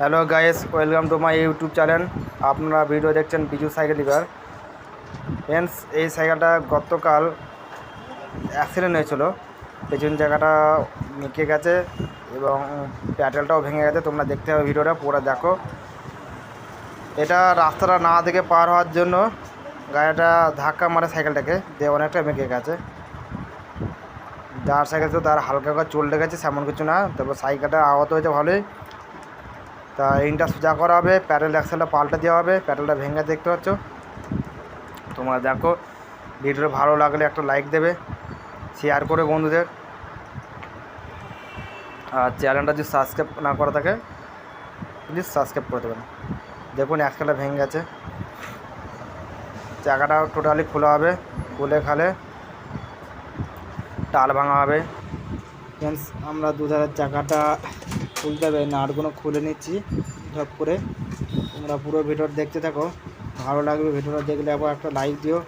Hello guys, welcome to my YouTube channel. আপনারা video দেখছেন Biju cycle liver friends এই সাইকেলটা গতকাল অ্যাক্সিডেন্ট হয়েছিল। পেছন জায়গাটা মেকে গেছে এবং প্যাটেলটাও ভেঙে গেছে। তোমরা দেখতে হবে ভিডিওটা, পুরো দেখো। এটা রাস্তাটা না থেকে পার হওয়ার জন্য গাড়িটা ধাক্কা মারে সাইকেলটাকে। দিয়ে অনেকটা মেকে গেছে। যার সাইকেল তো তার হালকা করে চলতে গেছে সেমন কিছু না। তারপর সাইকেলটা আহত হয়েছে ভালোই। তা ইনটা সোজা করা হবে, প্যাডেল অ্যাক্সেলটা পাল্টে দেওয়া হবে, প্যাডেলটা ভেঙে দেখতে পাচ্ছ। তোমরা দেখো, ভিডিওটা ভালো লাগলে একটা লাইক দেবে শেয়ার করে বন্ধুদের। আর চ্যানেলটা যদি সাবস্ক্রাইব না করা থাকে প্লিজ সাবস্ক্রাইব করে দেবেন। দেখুন অ্যাক্সেলটা ভেঙে গেছে। চাকাটা টোটালি খোলা হবে, খুলে খালে টাল ভাঙা হবে। আমরা দুধারের চাকাটা খুলতে হবে নাটগুলো খুলে নিচ্ছি। ঢপ করে তোমরা পুরো ভিডিওটা দেখতে থাকো। ভালো লাগবে ভিডিওটা দেখলে আবার একটা লাইক দিও।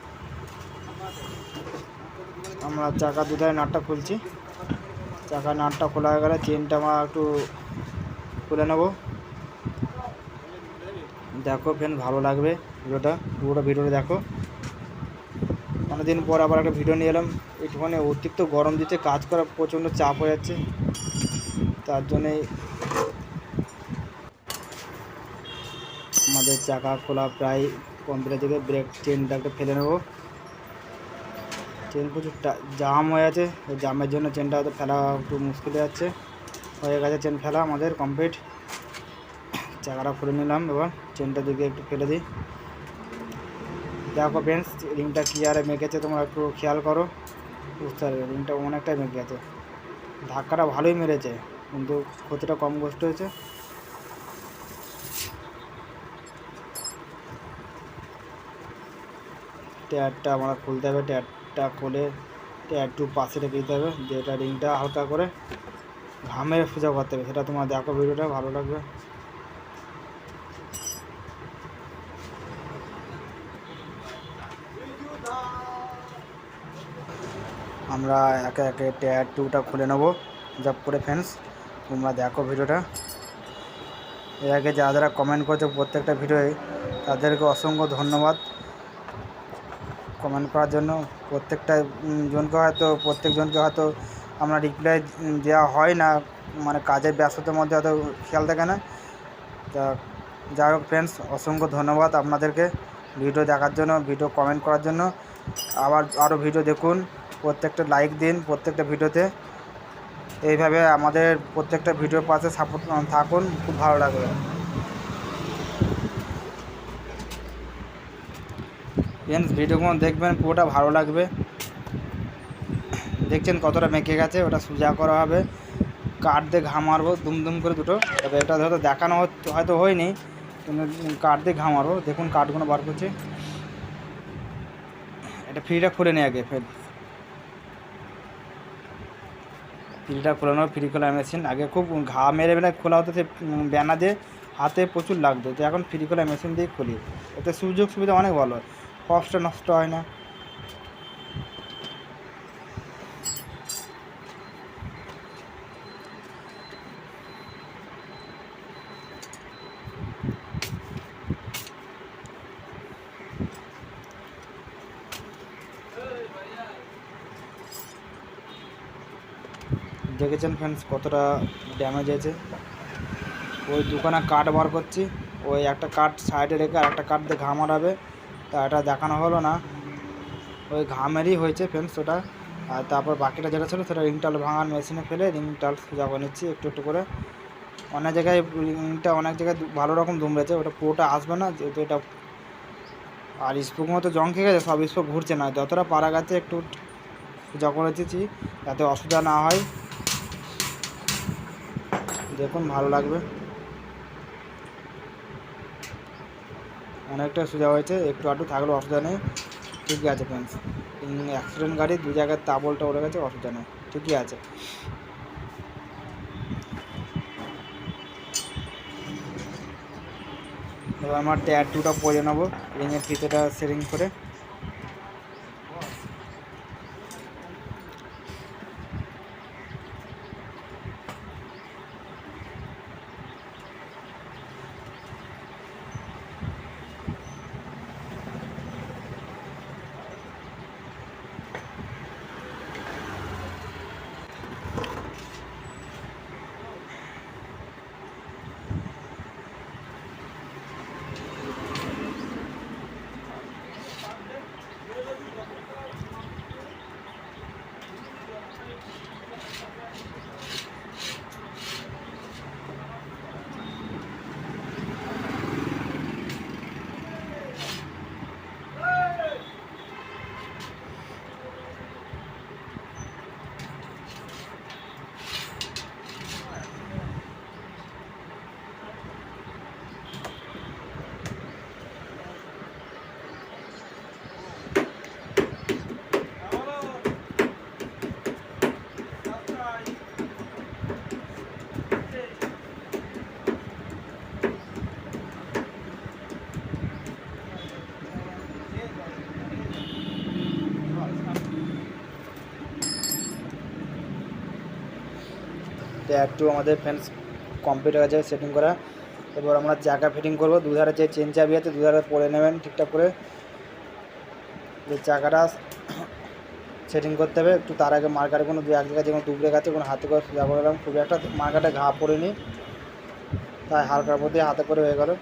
আমরা চাকা দুধারে নাটটা খুলছি। চাকা নাটটা খোলা হয়ে গেলে চেনটা আমরা একটু খুলে নেব। দেখো ফ্রেন্ড ভালো লাগবে ভিডিওটা। পুরোটা ভিডিওটা দেখো। অনেকদিন পর আবার একটা ভিডিও নিয়ে এলাম। একটুখানি অতিরিক্ত গরম দিতে কাজ করা প্রচণ্ড চাপ হয়ে যাচ্ছে। তার জন্যেই আমাদের চাকা খোলা প্রায় কমপ্লিট থেকে ব্রেক চেনটা চেনটাকে ফেলে নেব। চেন প্রচুর জাম হয়ে আছে ওই জামের জন্য চেনটা হয়তো ফেলা একটু মুশকিল হয়ে যাচ্ছে। হয়ে গেছে চেন ফেলা আমাদের কমপ্লিট। চাকাটা খুলে নিলাম এবার, চেনটা দিকে একটু ফেলে দিই। দেখো ফ্রেন্ডস রিংটা ক্লিয়ারে মেকেছে তোমরা একটু খেয়াল করো। বুঝতে পারবে রিংটা অনেকটাই মেকে গেছে। ধাক্কাটা ভালোই মেরেছে, কিন্তু ক্ষতিটা কম কষ্ট হয়েছে। টায়ারটা আমরা খুলতে হবে টায়ারটা খুলে টায়ার টু পাশে রেখে দিতে হবে যে এটা রিংটা হালকা করে ঘামে সোজা করতে হবে, সেটা তোমার দেখো ভিডিওটা, ভালো লাগবে। আমরা একে একে টায়ার টুটা খুলে নেব জব করে ফ্রেন্ডস, তোমরা দেখো ভিডিওটা। এর আগে যারা যারা কমেন্ট করছ প্রত্যেকটা ভিডিওয়ে, তাদেরকে অসংখ্য ধন্যবাদ। কমেন্ট করার জন্য প্রত্যেকটা জনকে হয়তো, প্রত্যেকজনকে হয়তো আমরা রিপ্লাই দেওয়া হয় না মানে কাজের ব্যস্ততার মধ্যে হয়তো খেয়াল থাকে না। তা যাই হোক ফ্রেন্ডস অসংখ্য ধন্যবাদ আপনাদেরকে ভিডিও দেখার জন্য ভিডিও কমেন্ট করার জন্য। আবার আরও ভিডিও দেখুন, প্রত্যেকটা লাইক দিন, প্রত্যেকটা ভিডিওতে এইভাবে আমাদের প্রত্যেকটা ভিডিওর পাশে সাপোর্ট থাকুন, খুব ভালো লাগবে। ফ্রেন্ডস ভিডিওগুলো দেখবেন, পুরোটা ভালো লাগবে। দেখছেন কতটা মেকে গেছে, ওটা সোজা করা হবে। কাঠ দিয়ে ঘা মারবো, দুম করে দুটো। তবে এটা হয়তো দেখানো হয়তো হয়নি, কিন্তু কাঠ দিয়ে ঘা মারবো। দেখুন কাঠগুলো বার করছে। এটা ফ্রিটা খুলে নিই আগে ফের ফ্রিটা খোলা নেব ফ্রি খোলা মেশিন আগে খুব ঘা মেরে মেরে খোলা হতো, সে ব্যানা দিয়ে হাতে প্রচুর লাগতো। তো এখন ফ্রি খোলা মেশিন দিয়ে খুলি। এতে সুযোগ সুবিধা অনেক ভালো কষ্ট নষ্ট হয় না। দেখেছেন ফ্রেন্ডস কতটা ড্যামেজ আছে ওই দোকানে কাঠ বার করছি, ওই একটা কাঠ সাইডে রেখে আর একটা কাঠ দিয়ে ঘা মারাবে তা এটা দেখানো হলো না। ওই ঘামেরই হয়েছে ফ্রেন্ডস ওটা আর তারপর বাকিটা যেটা ছিল সেটা রিংটাল ভাঙার মেশিনে ফেলে রিংটাল সোজা করে নিচ্ছি একটু একটু করে। অনেক জায়গায় রিংটা অনেক জায়গায় ভালো রকম দুমড়েছে, ওটা পুরোটা আসবে না, যেহেতু এটা আর স্পোক মতো জং খেয়ে গেছে, সব স্পোক ঘুরছে না। যতটা পারা গেছে একটু সোজা করে দিচ্ছি, যাতে অসুবিধা না হয়। দেখুন, ভালো লাগবে। অনেকটা সোজা হয়েছে, একটু আটু থাকলেও অসুবিধা নেই। ঠিকই আছে ফ্রেন্ডস অ্যাক্সিডেন্ট গাড়ি, দু জায়গায় তাবলটা উড়ে গেছে, অসুবিধা নেই। ঠিকই আছে। এবার আমার ট্যাটুটা টুটা পরে নেব। রিংয়ের ফিতেটা সেটিং করে। একটু আমাদের ফ্যান্স কম্পিউটার গেছে সেটিং করা। এবার আমরা চাকা ফিটিং করব। দুধারে যে চেন চাবি আছে দুধারে পরে নেবেন ঠিকঠাক করে। যে চাকাটা সেটিং করতে হবে, একটু তার আগে মার্কারে কোনো দু, এক জায়গায় যেমন দুবড়ে গেছে কোনো হাতে করে সোজা করে খুব একটা মার্কাটে ঘা পড়েনি। তাই হালকার মধ্যে হাতে করে হয়ে গেল।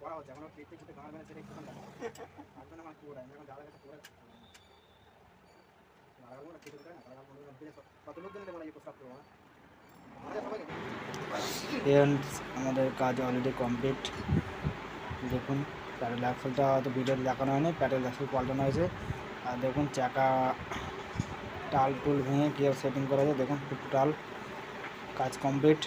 পড়া হচ্ছে এখন পেটে ফুটে গাঁড় মেরে সেটা একটু আসবে না আমার পুরো এখন যারা কাছে করব আমাদের কাজ অলরেডি কমপ্লিট দেখুন, প্যাডেল অ্যাক্সেলটা হয়তো ভিডিওতে দেখানো হয়নি, প্যাডেল অ্যাক্সেল পাল্টানো হয়েছে। আর দেখুন, চাকা টাল টুল ভেঙে কীভাবে সেটিং করা যায় দেখুন টোটাল কাজ কমপ্লিট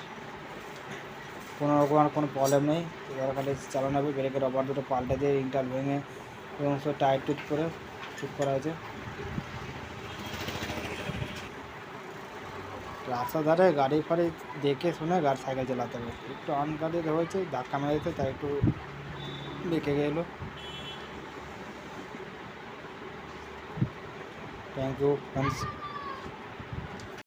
কোনো রকম আর কোনো প্রবলেম নেই। এবার খালি চালানো হবে, ব্রেকের রবার দুটো পাল্টে দিয়ে রিংটাল ভেঙে এবং সব টাইট টুট করে ঠিক করা হয়েছে রাস্তার ধারে গাড়ি ফাড়ি দেখে শুনে গাড়ি সাইকেল চালাতে হবে। একটু অন গাড়ি হয়েছে, ধাক্কা মেরেছে তাই একটু বেঁকে গেল। Thank you friends